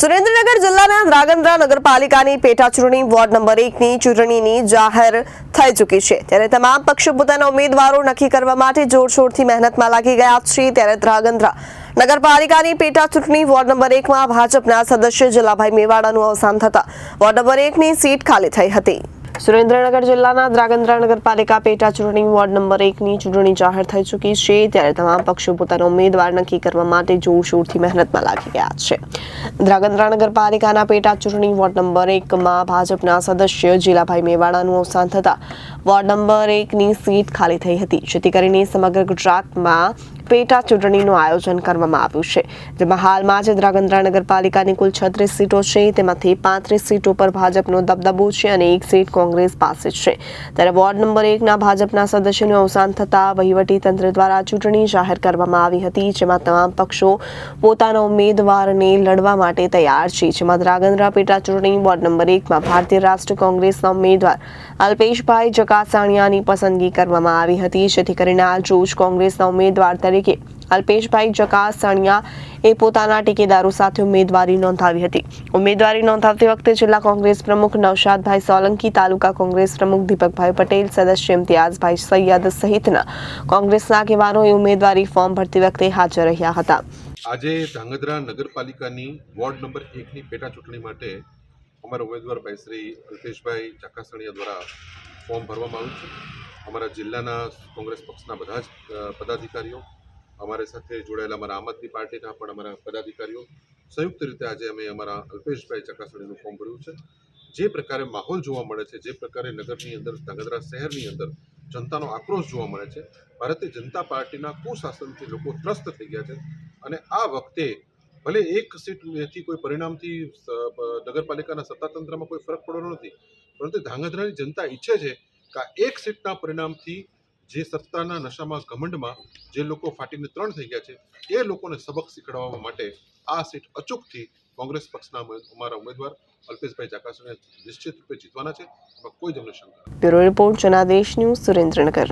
સુરેન્દ્રનગર જિલ્લાના ધ્રાંગધ્રા નગરપાલિકાની પેટા ચૂંટણી વોર્ડ નંબર એકની ચૂંટણીની જાહેર થઈ ચૂકી છે. ત્યારે તમામ પક્ષો પોતાના ઉમેદવારો નક્કી કરવા માટે જોરશોરથી મહેનતમાં લાગી ગયા છે. ત્યારે ધ્રાંગધ્રા નગરપાલિકાની પેટા ચૂંટણી વોર્ડ નંબર એકમાં ભાજપના સદસ્ય જલાભાઈ મેવાડાનું અવસાન થતા વોર્ડ નંબર એકની સીટ ખાલી થઈ હતી. સુરેન્દ્રનગર જિલ્લાના દ્રાગંદ્રા નગરપાલિકા પેટા ચૂંટણી વોર્ડ નંબર એકની ચૂંટણી જાહેર થઈ ચૂકી છે. ત્યારે તમામ પક્ષો પોતાનો ઉમેદવાર નક્કી કરવા માટે જોરશોરથી મહેનતમાં લાગી ગયા છે. દ્રાગંદ્રા નગરપાલિકાના પેટા ચૂંટણી વોર્ડ નંબર એકમાં ભાજપના સદસ્ય જીલાભાઈ મેવાડાનું અવસાન થતા વોર્ડ નંબર એકની સીટ ખાલી થઈ હતી. જેથી કરીને સમગ્ર ગુજરાતમાં પેટા ચૂંટણીનું આયોજન કરવામાં આવ્યું છે. જેમાં હાલમાં જ દ્રાગંદ્રા નગરપાલિકાની કુલ છત્રીસ સીટો છે. તેમાંથી પાંત્રીસ સીટો પર ભાજપનો દબદબો છે અને એક સીટ કોંગ્રેસ પાસે છે. ત્યારે વોર્ડ નંબર એકના ભાજપના સદસ્યનું અવસાન થતાં વહીવટી તંત્ર દ્વારા ચૂંટણી જાહેર કરવામાં આવી હતી, જેમાં તમામ પક્ષો પોતાના ઉમેદવારને લડવા માટે તૈયાર છે. જેમાં દ્રાગંદ્રા પેટા ચૂંટણી વોર્ડ નંબર એકમાં ભારતીય રાષ્ટ્રીય કોંગ્રેસના ઉમેદવાર અલ્પેશભાઈ જકાસાણિયાની પસંદગી કરવામાં આવી હતી. જેથી કરીને આ રોજ કોંગ્રેસના ઉમેદવાર તરીકે અલ્પેશભાઈ જકાસાણિયા એ પોતાના ટેકેદારો સાથે ઉમેદવારી નોંધાવી હતી. ઉમેદવારી નોંધાવતી વખતે જિલ્લા કોંગ્રેસ પ્રમુખ નવશાદભાઈ સોલંકી, તાલુકા કોંગ્રેસ પ્રમુખ દીપકભાઈ પટેલ, સદસ્ય ઇમ્તિયાઝભાઈ સૈયદ સહિતના કોંગ્રેસના આગેવાનોએ ઉમેદવારી ફોર્મ ભરતી વખતે હાજર રહ્યા હતા. આજે ધાંગધ્રા નગરપાલિકાની વોર્ડ નંબર એકની પેટા ચૂંટણી માટે અમારા ઉમેદવાર ભાઈ શ્રી અલ્પેશભાઈ ચાકાસણીયા દ્વારા ફોર્મ ભરવામાં આવ્યું છે. અમારા જિલ્લાના કોંગ્રેસ પક્ષના બધા જ પદાધિકારીઓ, અમારી સાથે જોડાયેલા અમારા આમ આદમી પાર્ટીના પણ અમારા પદાધિકારીઓ, સંયુક્ત રીતે આજે અમે અમારા અલ્પેશભાઈ ચકાસણીનું ફોર્મ ભર્યું છે. જે પ્રકારે માહોલ જોવા મળે છે, જે પ્રકારે નગરની અંદર ધાંગધ્રા શહેરની અંદર જનતાનો આક્રોશ જોવા મળે છે, ભારતીય જનતા પાર્ટીના કુશાસનથી લોકો ત્રસ્ત થઈ ગયા છે અને આ વખતે ભલે એક સીટથી કોઈ પરિણામથી નગરપાલિકાના સત્તાતંત્રમાં કોઈ ફરક પડવાનો નથી, પરંતુ ધાંગધ્રાની જનતા ઈચ્છે છે કે એક સીટના પરિણામથી જે સત્તાના નશામાં, ઘમંડમાં જે લોકો ફાટીને ત્રણ થઈ ગયા છે, એ લોકોને સબક શીખવાડવા માટે આ સીટ અચૂકથી કોંગ્રેસ પક્ષના અમારા ઉમેદવાર અલ્પેશભાઈ ચાકાસને નિશ્ચિત રૂપે જીતવાના છે. એમાં કોઈ જ અમને શંકા bureau report, Janadesh news Surendranagar.